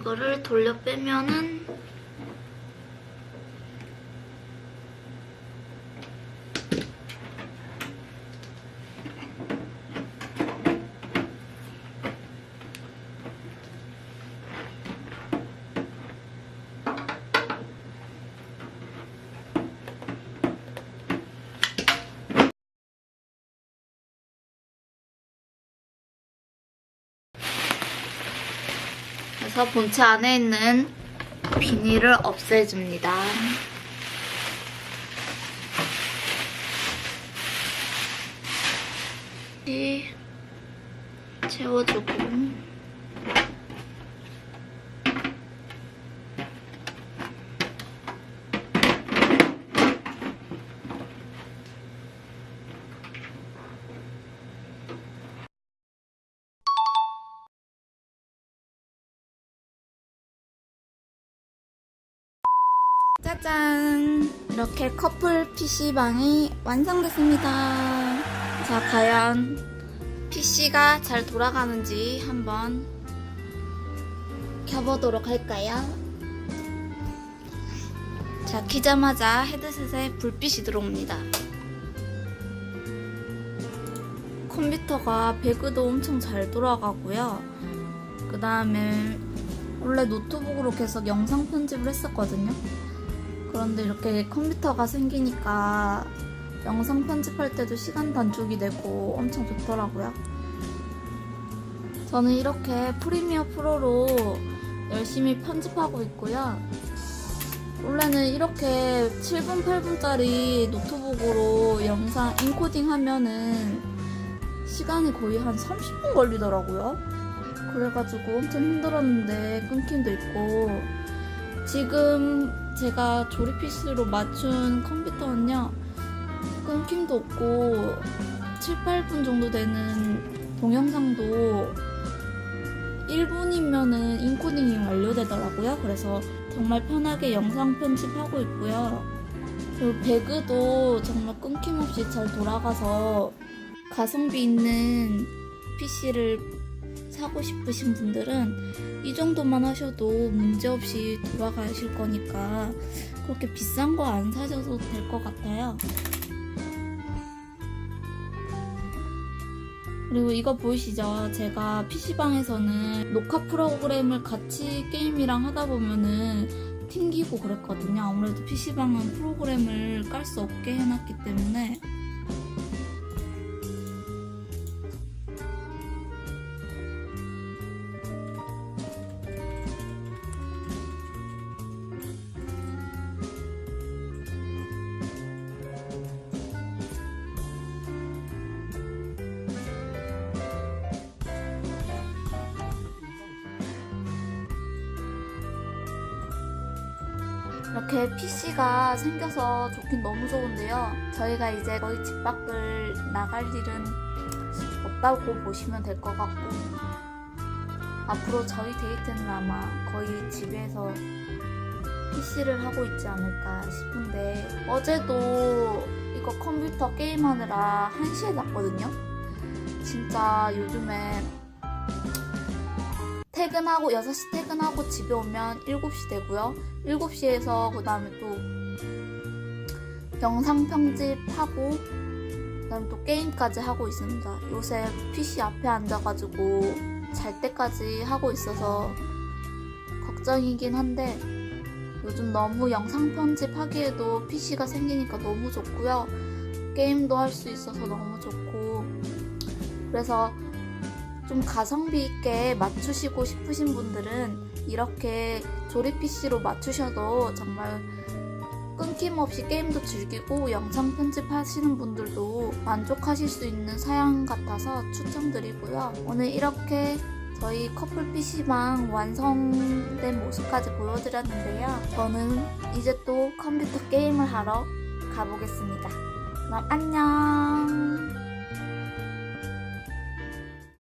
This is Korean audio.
이거를 돌려 빼면은 그래서 본체 안에 있는 비닐을 없애줍니다. 이 채워주고 짜잔! 이렇게 커플 PC방이 완성됐습니다. 자, 과연 PC가 잘 돌아가는지 한번 켜보도록 할까요? 자, 키자마자 헤드셋에 불빛이 들어옵니다. 컴퓨터가 배그도 엄청 잘 돌아가고요. 그 다음에 원래 노트북으로 계속 영상 편집을 했었거든요. 그런데 이렇게 컴퓨터가 생기니까 영상 편집할 때도 시간 단축이 되고 엄청 좋더라고요. 저는 이렇게 프리미어 프로로 열심히 편집하고 있고요. 원래는 이렇게 7분, 8분짜리 노트북으로 영상 인코딩 하면은 시간이 거의 한 30분 걸리더라고요. 그래가지고 엄청 힘들었는데 끊김도 있고 지금 제가 조립 PC로 맞춘 컴퓨터는요 끊김도 없고 7, 8분 정도 되는 동영상도 1분이면은 인코딩이 완료되더라고요. 그래서 정말 편하게 영상 편집하고 있고요. 그리고 배그도 정말 끊김없이 잘 돌아가서 가성비 있는 PC를 사고 싶으신 분들은 이 정도만 하셔도 문제없이 돌아가실 거니까 그렇게 비싼 거 안 사셔도 될 것 같아요. 그리고 이거 보이시죠? 제가 PC방에서는 녹화 프로그램을 같이 게임이랑 하다 보면은 튕기고 그랬거든요. 아무래도 PC방은 프로그램을 깔 수 없게 해놨기 때문에 이렇게 PC가 생겨서 좋긴 너무 좋은데요. 저희가 이제 거의 집 밖을 나갈 일은 없다고 보시면 될 것 같고, 앞으로 저희 데이트는 아마 거의 집에서 PC를 하고 있지 않을까 싶은데, 어제도 이거 컴퓨터 게임하느라 1시에 잤거든요? 진짜 요즘에 퇴근하고 6시 퇴근하고 집에 오면 7시 되고요. 7시에서 그 다음에 또 영상 편집하고 그 다음에 또 게임까지 하고 있습니다. 요새 PC 앞에 앉아가지고 잘 때까지 하고 있어서 걱정이긴 한데 요즘 너무 영상 편집하기에도 PC가 생기니까 너무 좋고요. 게임도 할 수 있어서 너무 좋고 그래서 좀 가성비 있게 맞추시고 싶으신 분들은 이렇게 조립 PC로 맞추셔도 정말 끊김없이 게임도 즐기고 영상 편집하시는 분들도 만족하실 수 있는 사양 같아서 추천드리고요. 오늘 이렇게 저희 커플 PC방 완성된 모습까지 보여드렸는데요. 저는 이제 또 컴퓨터 게임을 하러 가보겠습니다. 그럼 안녕!